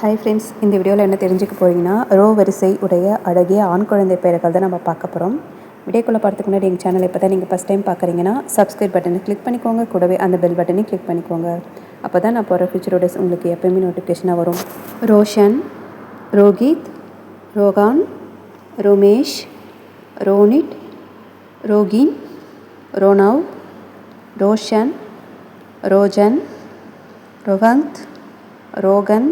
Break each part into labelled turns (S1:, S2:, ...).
S1: Hi friends இந்த வீடியோவில் என்ன தெரிஞ்சுக்க போகிறீங்கன்னா ரோ வரிசை உடைய அழகிய ஆண் குழந்தை பெயர்கள் தான் நம்ம பார்க்க போகிறோம் வீடியோக்குள்ளே பார்த்துக்கு முன்னாடி எங்கள் சேனல் இப்போ தான் நீங்கள் ஃபஸ்ட் டைம் பார்க்குறீங்கன்னா சப்ஸ்கிரைப் பட்டனை கிளிக் பண்ணிக்கோங்க. கூடவே அந்த பெல் பட்டனையும் கிளிக் பண்ணிக்கோங்க. அப்போ தான் நான் போகிற ஃபியூச்சரோடஸ் உங்களுக்கு எப்போயுமே நோட்டிஃபிகேஷனாக வரும். ரோஷன் ரோஹித் ரோகான் ரோமேஷ் ரோனிட் ரோகின் ரோனவ் ரோஷன் ரோஜன் ரோஹந்த் ரோகன்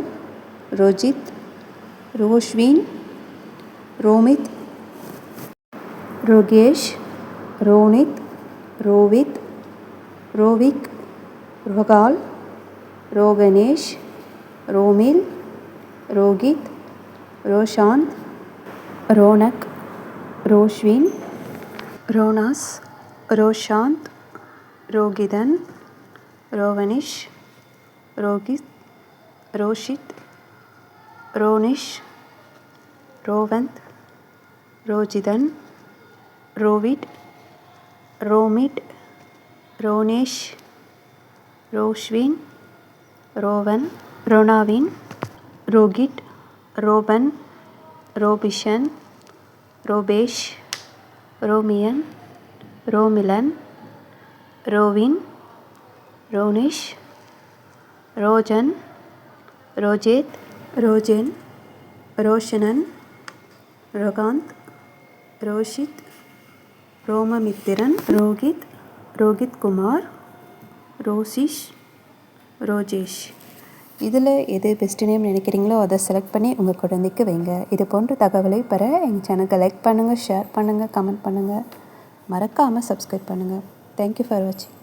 S1: ரோஜித் ரோஷ்வின் ரோமித் ரோகேஷ் ரோனித் ரோவித் ரோவிக் ரோகால் ரோகணேஷ் ரோமில் ரோகித் ரோஷாந்த் ரோனக் ரோஷ்வின் ரோனாஸ் ரோஷாந்த் ரோகிதன் ரோவனிஷ் ரோகித் ரோஷித் ரோனிஷ் ரோவந்த் ரோஜிதன் ரோவிட் ரோமிட் ரோனேஷ் ரோஷ்வின் ரோவன் ரோனாவின் ரோகிட் ரோபன் ரோபிஷன் ரோபேஷ் ரோமியன் ரோமிலன் ரோவின் ரோனிஷ் ரோஜன் ரோஜேத் ரோஜன் ரோஷனன் ரோகாந்த் ரோஷித் ரோமமித்திரன் ரோஹித் ரோஹித் குமார் ரோசிஷ் ரோஜேஷ். இதில் எது பெஸ்ட் நேம் நினைக்கிறீங்களோ அதை செலக்ட் பண்ணி உங்கள் குழந்தைக்கு வைங்க. இது போன்ற தகவலை பெற எங்கள் சேனலுக்கு லைக் பண்ணுங்கள் ஷேர் பண்ணுங்கள் கமெண்ட் பண்ணுங்கள் மறக்காமல் சப்ஸ்கிரைப் பண்ணுங்கள் தேங்க்யூ ஃபார் வாட்சிங்